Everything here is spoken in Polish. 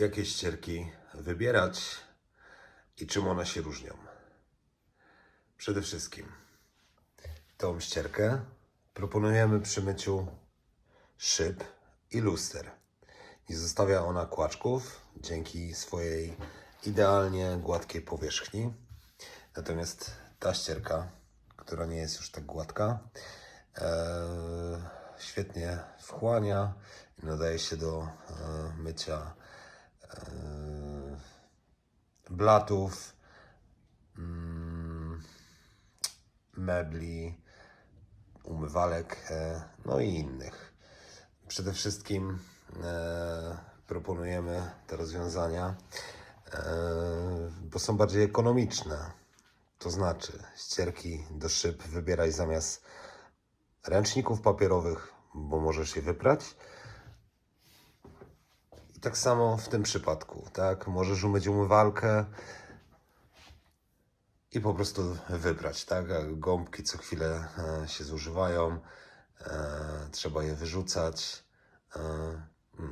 jakie ścierki wybierać i czym one się różnią. Przede wszystkim tą ścierkę proponujemy przy myciu szyb i luster. Nie zostawia ona kłaczków dzięki swojej idealnie gładkiej powierzchni. Natomiast ta ścierka, która nie jest już tak gładka, e, świetnie wchłania i nadaje się do e, mycia blatów, mm, mebli, umywalek, e, no i innych. Przede wszystkim e, proponujemy te rozwiązania, e, bo są bardziej ekonomiczne. To znaczy, ścierki do szyb wybieraj zamiast ręczników papierowych, bo możesz je wyprać. Tak samo w tym przypadku, tak? Możesz umyć umywalkę i po prostu wybrać, tak? Gąbki co chwilę e, się zużywają, e, trzeba je wyrzucać. E, no.